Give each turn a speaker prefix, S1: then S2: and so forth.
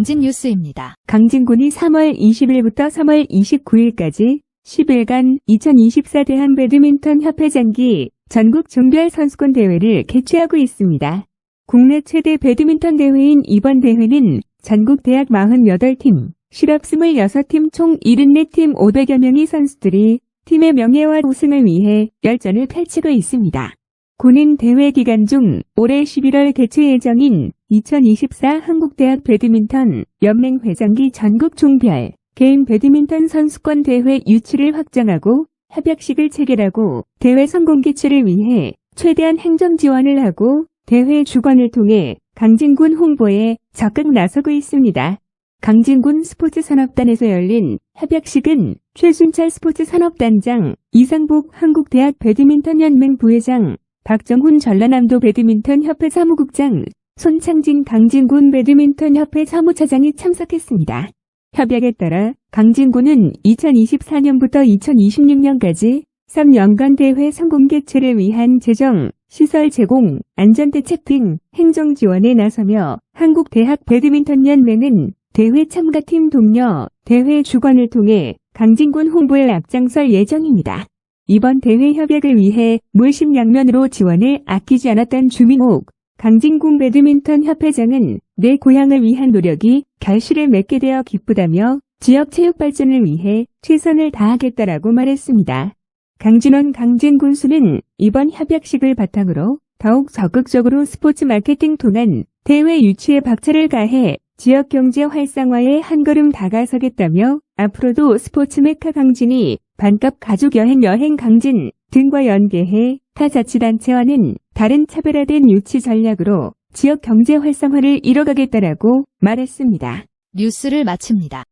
S1: 강진 뉴스입니다.
S2: 강진군이 3월 20일부터 3월 29일까지 10일간 2024 대한 배드민턴 협회 장기 전국 종별 선수권 대회를 개최하고 있습니다. 국내 최대 배드민턴 대회인 이번 대회는 전국 대학 48팀, 실업 26팀 총 74팀 500여 명의 선수들이 팀의 명예와 우승을 위해 열전을 펼치고 있습니다. 군인 대회 기간 중 올해 11월 개최 예정인 2024 한국대학 배드민턴 연맹 회장기 전국 종별 개인 배드민턴 선수권 대회 유치를 확정하고 협약식을 체결하고 대회 성공 개최를 위해 최대한 행정 지원을 하고 대회 주관을 통해 강진군 홍보에 적극 나서고 있습니다. 강진군 스포츠산업단에서 열린 협약식은 최순철 스포츠산업단장, 이상복 한국대학 배드민턴연맹 부회장, 박정훈 전라남도 배드민턴 협회 사무국장, 손창진 강진군 배드민턴 협회 사무차장이 참석했습니다. 협약에 따라 강진군은 2024년부터 2026년까지 3년간 대회 성공 개최를 위한 재정, 시설 제공, 안전대책 등 행정 지원에 나서며 한국대학 배드민턴연맹은 대회 참가팀 동료, 대회 주관을 통해 강진군 홍보에 앞장설 예정입니다. 이번 대회 협약을 위해 물심양면으로 지원을 아끼지 않았던 주민옥 강진군 배드민턴 협회장은 내 고향을 위한 노력이 결실을 맺게 되어 기쁘다며 지역 체육 발전을 위해 최선을 다하겠다라고 말했습니다. 강진원 강진군수는 이번 협약식을 바탕으로 더욱 적극적으로 스포츠 마케팅 통한 대회 유치에 박차를 가해 지역 경제 활성화에 한 걸음 다가서겠다며 앞으로도 스포츠 메카 강진이 반값 가족 여행 여행 강진 등과 연계해 타 자치단체와는 다른 차별화된 유치 전략으로 지역 경제 활성화를 이뤄가겠다라고 말했습니다.
S1: 뉴스를 마칩니다.